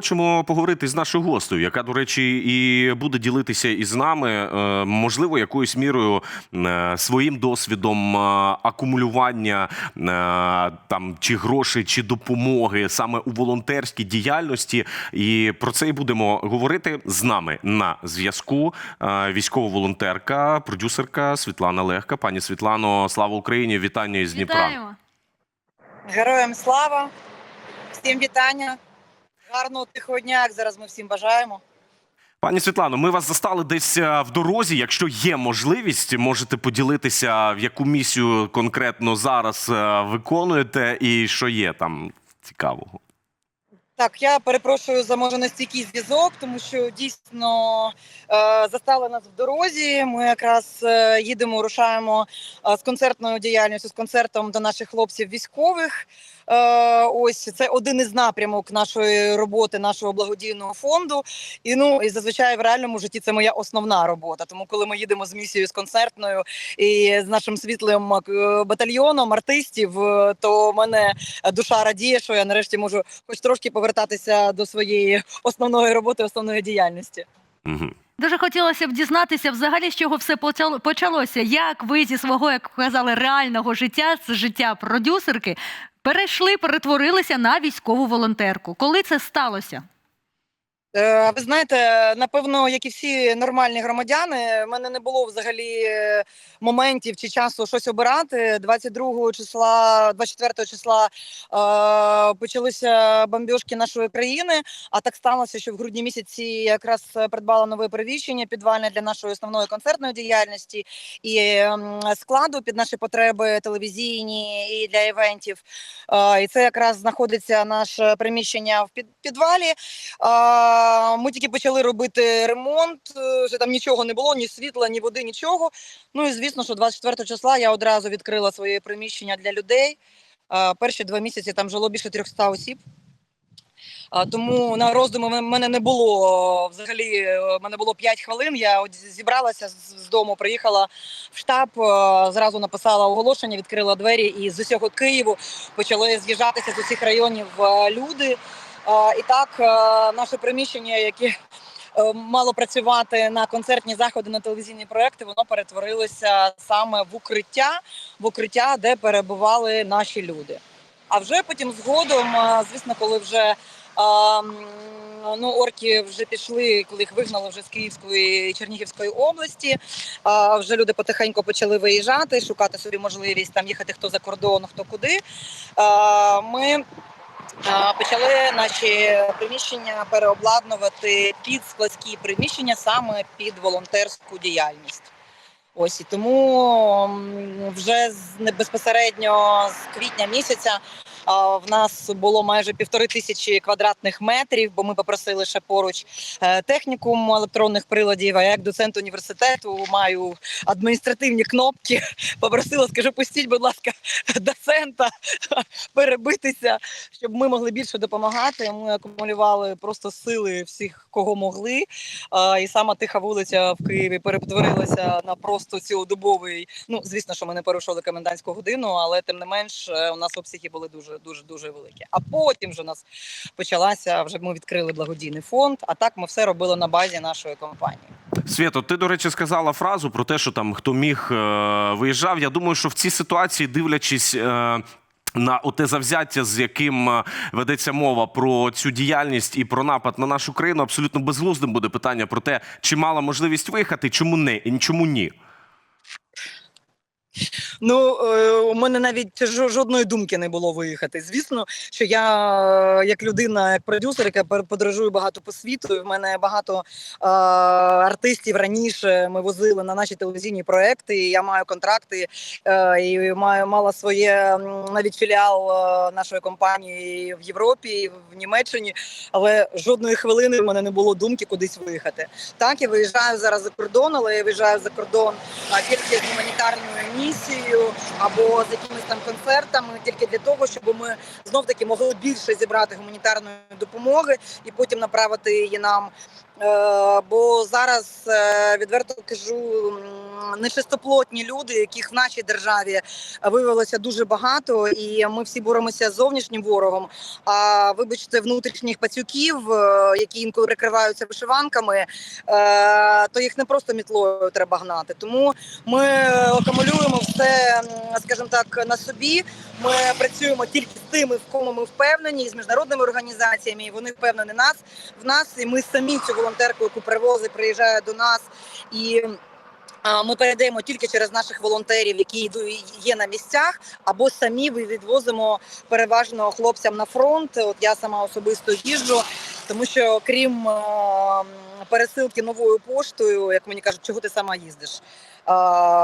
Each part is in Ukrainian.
хочемо поговорити з нашою гостею, яка, до речі, і буде ділитися із нами, е, можливо, якоюсь мірою е, своїм досвідом е, акумулювання там чи грошей, чи допомоги саме у волонтерській діяльності. І про це і будемо говорити з нами на зв'язку. Військова волонтерка, продюсерка Світлана Легка. Пані Світлано, слава Україні! Вітання із Дніпра. Вітаємо. Героям слава, всім вітання. Гарного тихого дня, як зараз ми всім бажаємо. Пані Світлано, ми вас застали десь е, в дорозі. Якщо є можливість, можете поділитися, в яку місію конкретно зараз е, виконуєте, і що є там цікавого. Так, я перепрошую за може нестійкий зв'язок, тому що дійсно е, застали нас в дорозі. Ми якраз е, їдемо, рушаємо е, з концертною діяльністю, з концертом до наших хлопців військових. Е, ось це один із напрямок нашої роботи, нашого благодійного фонду. І ну і зазвичай в реальному житті це моя основна робота. Тому, коли ми їдемо з місією з концертною і з нашим світлим е, батальйоном артистів, е, то мене душа радіє, що я нарешті можу хоч трошки повертатися до своєї основної роботи, основної діяльності. Угу. Дуже хотілося б дізнатися взагалі, з чого все почало- почалося. Як ви зі свого, як казали, реального життя, з життя продюсерки, перейшли, перетворилися на військову волонтерку. Коли це сталося? Е, Ви знаєте, напевно, як і всі нормальні громадяни, в мене не було взагалі е, моментів чи часу щось обирати. 22 числа, 24 числа е, почалися бомбіжки нашої країни. А так сталося, що в грудні місяці якраз придбала нове перевіщення підвальне для нашої основної концертної діяльності і складу під наші потреби телевізійні і для івентів. Е, І це якраз знаходиться наше приміщення в під- підвалі. А, Ми тільки почали робити ремонт. е, Вже там нічого не було, ні світла, ні води, нічого. Ну і звісно, що 24 числа я одразу відкрила своє приміщення для людей. Перші два місяці там жило більше 300 осіб. Тому на роздуми в мене не було взагалі. е, в мене було 5 хвилин. Я зібралася з дому, приїхала в штаб, е, зразу написала оголошення, відкрила двері, і з усього Києву почали з'їжджатися з усіх районів люди. І так е, наше приміщення, яке е, мало працювати на концертні заходи, на телевізійні проекти, воно перетворилося саме в укриття, в укриття, де перебували наші люди. А вже потім згодом, е, звісно, коли вже ну, орки вже пішли, коли їх вигнали вже з Київської і Чернігівської області. Вже люди потихеньку почали виїжджати, шукати собі можливість там їхати хто за кордон, хто куди. Ми Почали наші приміщення переобладнувати під складські приміщення саме під волонтерську діяльність. Ось і тому вже безпосередньо з квітня місяця в нас було майже півтори тисячі квадратних метрів, бо ми попросили ще поруч е, технікум електронних приладів. А я як доцент університету маю адміністративні кнопки. Попросила, скажу, пустіть, будь ласка, доцента перебитися, щоб ми могли більше допомагати. Ми акумулювали просто сили всіх, кого могли. І сама тиха вулиця в Києві перетворилася на просто цілодобовий. Ну, звісно, що ми не порушили комендантську годину, але тим не менш е, у нас обсяги були дуже дуже дуже великі. А потім вже у нас почалася вже ми відкрили благодійний фонд. А так ми все робили на базі нашої компанії. Свято, ти, до речі, сказала фразу про те, що там хто міг е, виїжджав. Я думаю, що в цій ситуації, дивлячись. Е, на оте завзяття, з яким е, ведеться мова про цю діяльність і про напад на нашу країну, абсолютно безглуздим буде питання про те, чи мала можливість виїхати, чому не і чому ні. Ну е, у мене навіть жодної думки не було виїхати. Звісно, що я як людина, як продюсер, яка подорожую багато по світу. і В мене багато е, артистів раніше ми возили на наші телевізійні проекти. і Я маю контракти е, і маю мала своє навіть філіал е, нашої компанії в Європі, в Німеччині. Але жодної хвилини в мене не було думки кудись виїхати. Так, я виїжджаю зараз за кордон, але я виїжджаю за кордон тільки з гуманітарною місією або з якимись там концертами, тільки для того, щоб ми знов таки могли більше зібрати гуманітарної допомоги і потім направити її нам Бо зараз е, відверто кажу, нечистоплотні люди, яких в нашій державі виявилося дуже багато, і ми всі боремося з зовнішнім ворогом. А вибачте, внутрішніх пацюків, е, які інколи прикриваються вишиванками, е, то їх не просто мітлою треба гнати. Тому ми акумулюємо все, скажімо так, на собі. Ми працюємо тільки з тими, в кому ми впевнені, і з міжнародними організаціями. і Вони впевнені нас в нас, і ми самі цю волонтерку, яку привозить, приїжджає до нас і. Ми передаємо тільки через наших волонтерів, які є на місцях, або самі відвозимо переважно хлопцям на фронт. От я сама особисто їжджу, тому що крім е, пересилки новою поштою, як мені кажуть, чого ти сама їздиш.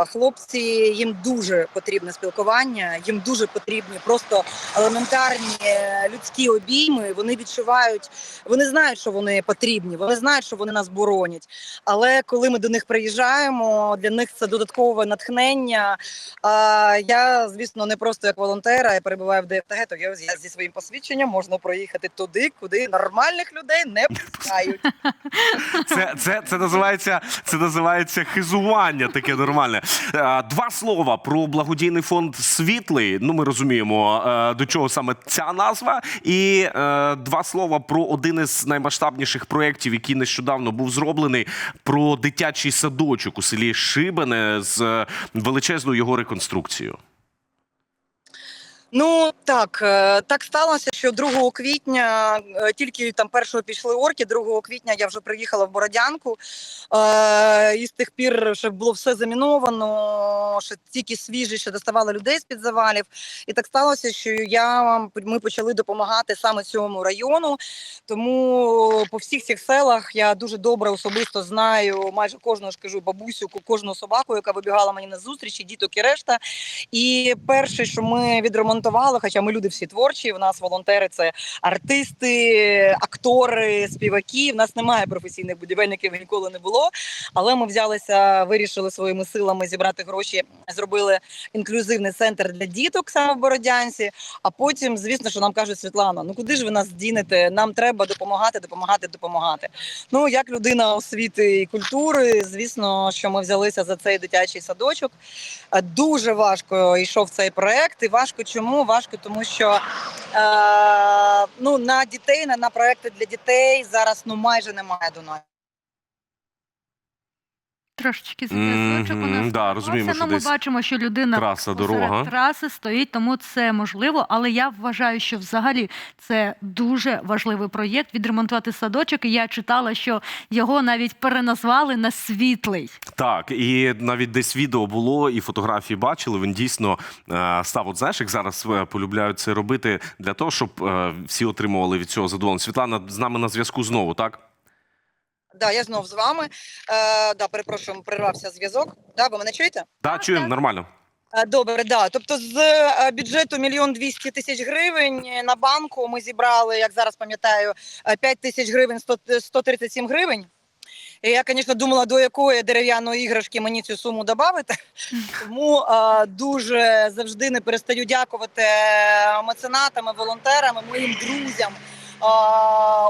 Хлопці їм дуже потрібне спілкування, їм дуже потрібні просто елементарні е, людські обійми. Вони відчувають, вони знають, що вони потрібні, вони знають, що вони нас боронять. Але коли ми до них приїжджаємо, для них це додаткове натхнення. А я, звісно, не просто як волонтера, я перебуваю в ДФТГ, то я зі своїм посвідченням можна проїхати туди, куди нормальних людей не пускають. Це, це, це називається це називається хизування таке нормальне. Е, Два слова про благодійний фонд Світлий. Ну, ми розуміємо, е, до чого саме ця назва. І е, два слова про один із наймасштабніших проєктів, який нещодавно був зроблений, про дитячий садочок у селі Шибене з величезною його реконструкцією. Ну так, е, так сталося, що 2 квітня е, тільки там першого пішли орки. 2 квітня я вже приїхала в Бородянку. Е, і з тих пір ще було все заміновано, ще тільки свіжі, ще доставали людей з під завалів. І так сталося, що я ми почали допомагати саме цьому району. Тому по всіх цих селах я дуже добре особисто знаю майже кожного ж кажу бабусю, кожну собаку, яка вибігала мені на зустрічі, діток і решта. І перше, що ми відремонтували, хоча ми люди всі творчі, у нас волонтери це артисти, актори, співаки. В нас немає професійних будівельників ніколи не було. Але ми взялися, вирішили своїми силами зібрати гроші, зробили інклюзивний центр для діток саме в Бородянці. А потім, звісно, що нам кажуть, Світлана, ну куди ж ви нас дінете? Нам треба допомагати, допомагати, допомагати. Ну як людина освіти і культури, звісно, що ми взялися за цей дитячий садочок. Дуже важко йшов цей проект. І важко чому? Важко, тому що е, ну, на дітей, на, на проекти для дітей зараз ну майже немає донатів. Трошечки зв'язочок у Мгм, нас. да, розуміємо, що ну, ми десь бачимо, що людина траса, дорога. траси стоїть, тому це можливо. Але я вважаю, що взагалі це дуже важливий проєкт відремонтувати садочок. І я читала, що його навіть переназвали на світлий. Так, і навіть десь відео було, і фотографії бачили. Він дійсно е, став, от знаєш, як зараз е, полюбляють це робити для того, щоб е, всі отримували від цього задоволення. Світлана з нами на зв'язку знову, так? Да, я знов з вами. Е, да, перепрошую, перервався зв'язок. Да, ви мене чуєте? Так, чуємо, так. нормально. Е, Добре, да. Тобто з е, бюджету мільйон двісті тисяч гривень е, на банку ми зібрали, як зараз пам'ятаю, е, 5 тисяч гривень 100, 137 гривень. І я, звісно, думала, до якої дерев'яної іграшки мені цю суму додати. Тому е, дуже завжди не перестаю дякувати е, меценатам, і волонтерам, і моїм друзям.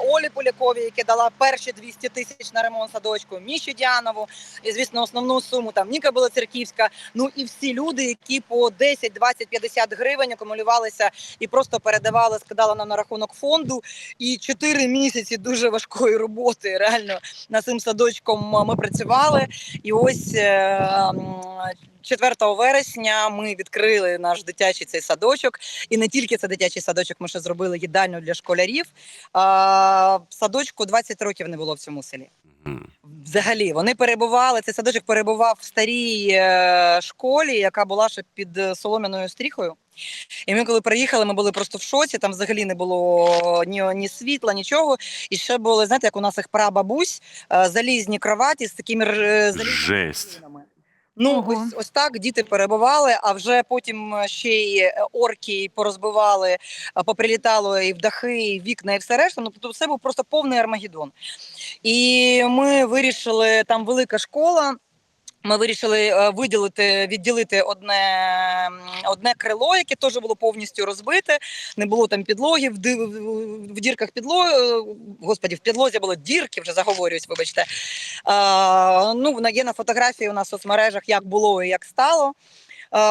Олі Поляковій, яка дала перші 200 тисяч на ремонт садочку, Міші Діанову, і звісно, основну суму там Ніка Білоцерківська. Ну і всі люди, які по 10, 20, 50 гривень акумулювалися і просто передавали, скидали нам на рахунок фонду. І 4 місяці дуже важкої роботи. Реально над цим садочком ми працювали. І ось е, 4 вересня ми відкрили наш дитячий цей садочок. І не тільки це дитячий садочок, ми ще зробили їдальню для школярів. А, садочку 20 років не було в цьому селі. Взагалі, вони перебували. Цей садочок перебував в старій е, школі, яка була ще під е, солом'яною стріхою. І ми, коли приїхали, ми були просто в шоці. Там взагалі не було ні, ні світла, нічого. І ще були, знаєте, як у нас їх прабабусь, е, залізні кроваті з такими залізними Жесть. Ну, Ого. ось, ось так діти перебували, а вже потім е, ще й е, орки порозбивали, е, поприлітало і в дахи, і в вікна, і все решта. Ну, тобто це був просто повний армагеддон. І ми вирішили, там велика школа. Ми вирішили е, виділити, відділити одне, одне крило, яке теж було повністю розбите. Не було там підлоги, в, в- дірках підлоги, господі, в підлозі було дірки, вже заговорююсь, вибачте. А, ну, є на фотографії у нас в соцмережах, як було і як стало.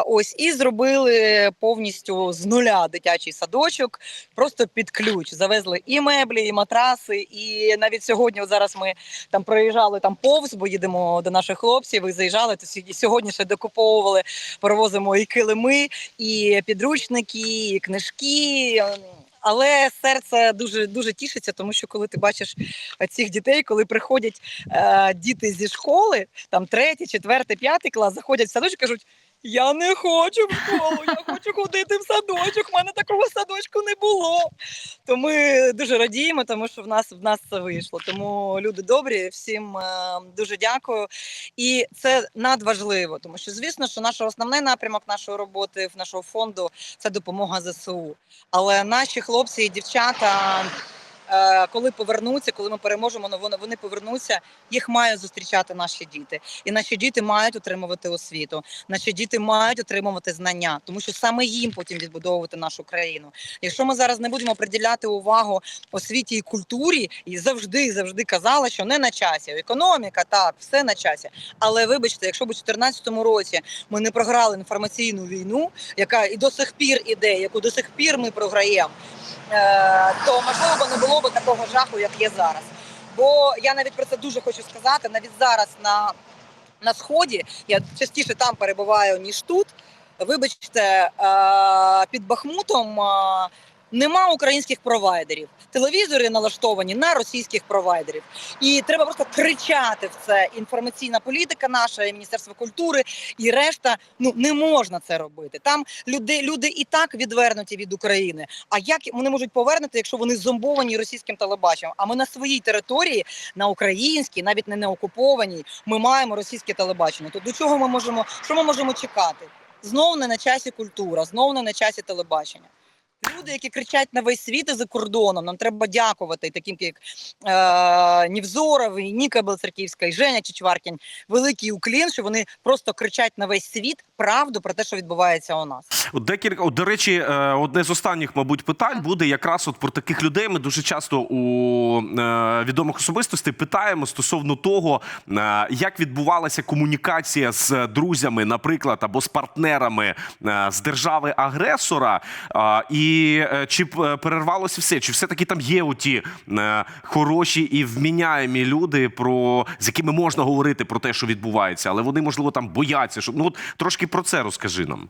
Ось і зробили повністю з нуля дитячий садочок, просто під ключ. Завезли і меблі, і матраси. І навіть сьогодні, от зараз ми там проїжджали там повз, бо їдемо до наших хлопців і заїжджали. То сьогодні- ще докуповували, перевозимо і килими, і підручники, і книжки. Але серце дуже дуже тішиться, тому що коли ти бачиш цих дітей, коли приходять е, діти зі школи, там третій, четвертий, п'ятий клас, заходять в садочок, кажуть. Я не хочу в школу, я хочу ходити в садочок. У мене такого садочку не було. То ми дуже радіємо, тому що в нас в нас це вийшло. Тому люди добрі, всім е, дуже дякую. І це надважливо, тому що звісно, що наш основний напрямок нашої роботи в нашого фонду це допомога ЗСУ. Але наші хлопці і дівчата. Е, Коли повернуться, коли ми переможемо, ну, вони, вони повернуться, їх мають зустрічати наші діти. І наші діти мають отримувати освіту. Наші діти мають отримувати знання, тому що саме їм потім відбудовувати нашу країну. Якщо ми зараз не будемо приділяти увагу освіті і культурі, і завжди завжди казала, що не на часі. Економіка так, все на часі. Але вибачте, якщо б у 2014 році ми не програли інформаційну війну, яка і до сих пір іде, яку до сих пір ми програємо, то можливо не було б такого жаху, як є зараз. Бо я навіть про це дуже хочу сказати. Навіть зараз на, на сході я частіше там перебуваю ніж тут. Вибачте, е, під Бахмутом е, нема українських провайдерів. Телевізори налаштовані на російських провайдерів, і треба просто кричати в це. Інформаційна політика наша, і Міністерство культури і решта. Ну не можна це робити. Там люди, люди і так відвернуті від України. А як вони можуть повернути, якщо вони зомбовані російським телебаченням? А ми на своїй території, на українській, навіть не на окупованій, ми маємо російське телебачення. То до чого ми можемо? Що ми можемо чекати? Знову не на часі культура, знову не на часі телебачення. Люди, які кричать на весь світ і за кордоном, нам треба дякувати таким, як е, Нівзоров, і Ніка Белцерківська, і Женя Чичваркін. Великий уклін, що вони просто кричать на весь світ правду про те, що відбувається у нас. От декілька, от, до речі, е, одне з останніх, мабуть, питань буде якраз от про таких людей. Ми дуже часто у е, відомих особистостей питаємо стосовно того, е, як відбувалася комунікація з друзями, наприклад, або з партнерами е, з держави-агресора, е, і е, чи е, перервалося все, чи все-таки там є оті е, хороші і вміняємі люди, про з якими можна говорити про те, що відбувається, але вони можливо там бояться, Що ну от трошки про це розкажи нам.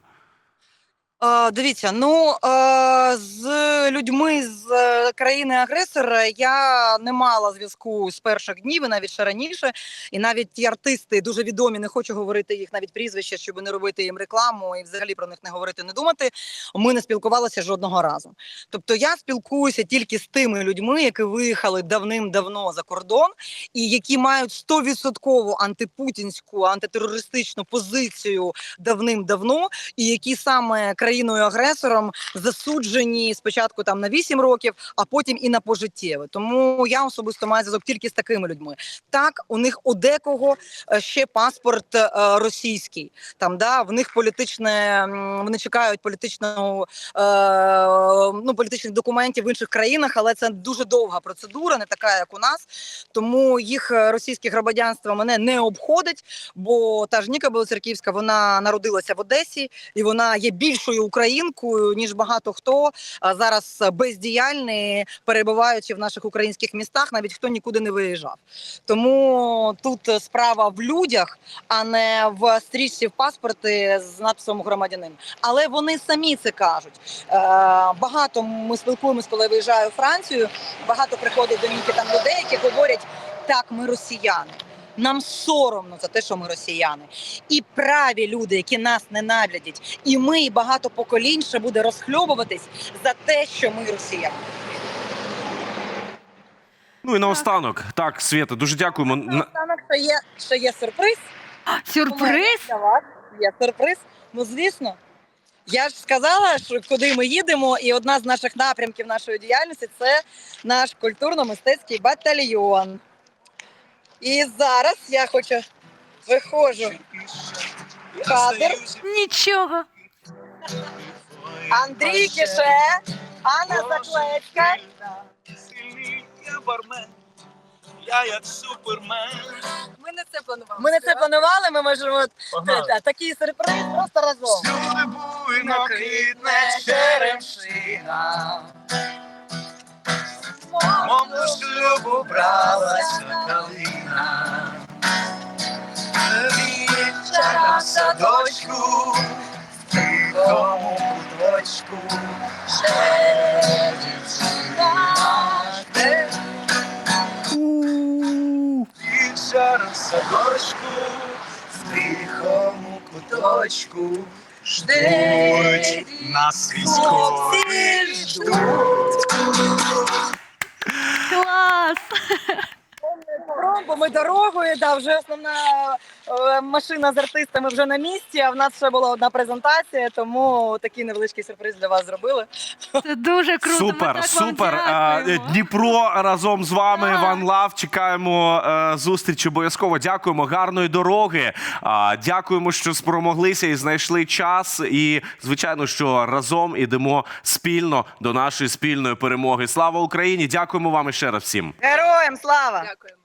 Е, дивіться, ну е, з людьми з е, країни-агресора я не мала зв'язку з перших днів, і навіть ще раніше. І навіть ті артисти дуже відомі, не хочу говорити їх навіть прізвища, щоб не робити їм рекламу і взагалі про них не говорити, не думати. Ми не спілкувалися жодного разу. Тобто я спілкуюся тільки з тими людьми, які виїхали давним-давно за кордон, і які мають 100% антипутінську, антитерористичну позицію давним-давно, і які саме країною-агресором засуджені спочатку там на 8 років, а потім і на пожиттєве. Тому я особисто маю зв'язок тільки з такими людьми. Так, у них у декого е, ще паспорт е, російський. Там да в них політичне вони чекають політичного е, ну політичних документів в інших країнах, але це дуже довга процедура, не така, як у нас. Тому їх російське громадянство мене не обходить, бо та ж Ніка Білоцерківська вона народилася в Одесі і вона є більшою українкою ніж багато хто зараз бездіяльний, перебуваючи в наших українських містах, навіть хто нікуди не виїжджав. Тому тут справа в людях, а не в стрічці в паспорти з надписом громадянин. Але вони самі це кажуть. Е, багато ми спілкуємося, коли я виїжджаю у Францію. Багато приходить до Ніки там людей, які говорять: так, ми росіяни. Нам соромно за те, що ми росіяни, і праві люди, які нас ненавидять, і ми, і багато поколінь ще буде розхльобуватись за те, що ми росіяни. Ну і наостанок, так, Свята, дуже дякуємо. На- Наостанок ще є ще є сюрприз. Сюрприз? для вас є сюрприз. Ну звісно. Я ж сказала, що куди ми їдемо, і одна з наших напрямків нашої діяльності це наш культурно-мистецький батальйон. І зараз я хочу Виходжу. Кадр. Нічого. Андрій Кише, Анна Заклецька. Бармен, я як супермен. Ми не це планували. Ми не це планували, ми можемо от, Погнали. та- такий сюрприз просто разом. Всюди буйно квітне черемшина. Мом до шлюбу бралася калина. Вічера в садочку, в тихому куточку, ще дівчина Вічера в садочку, в тихому куточку, ждуть нас військові ждуть. Клас! Бо ми дорогою, да, вже основна е, машина з артистами вже на місці, а в нас ще була одна презентація, тому такий невеличкий сюрприз для вас зробили. Це дуже круто. Ми Супер, так вам супер. дякуємо. Е, Дніпро разом з вами. Так. Ван Лав. Чекаємо е, зустріч обов'язково. Дякуємо, гарної дороги. А, Дякуємо, що спромоглися і знайшли час. І звичайно, що разом ідемо спільно до нашої спільної перемоги. Слава Україні! Дякуємо вам ще раз всім. Героям слава! Дякуємо.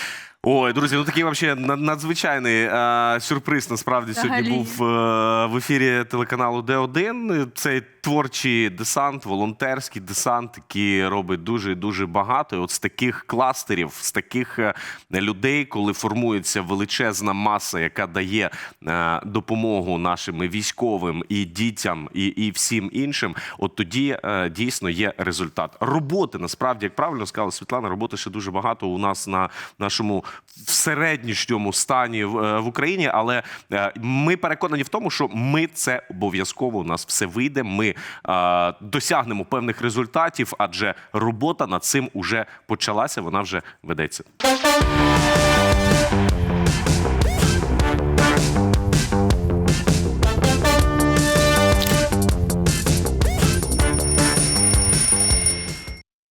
Ой, друзі, ну такий вообще над- надзвичайний е, сюрприз. Насправді Взагалі. сьогодні був е, в ефірі телеканалу Д1. Цей творчий десант, волонтерський десант, який робить дуже дуже багато. І от з таких кластерів, з таких е, людей, коли формується величезна маса, яка дає е, допомогу нашим і військовим і дітям, і, і всім іншим, от тоді е, дійсно є результат. Роботи насправді, як правильно сказала Світлана, роботи ще дуже багато у нас на нашому середньому стані в, е, в Україні. Але е, ми переконані в тому, що ми це обов'язково у нас все вийде. Ми е, досягнемо певних результатів, адже робота над цим уже почалася, вона вже ведеться.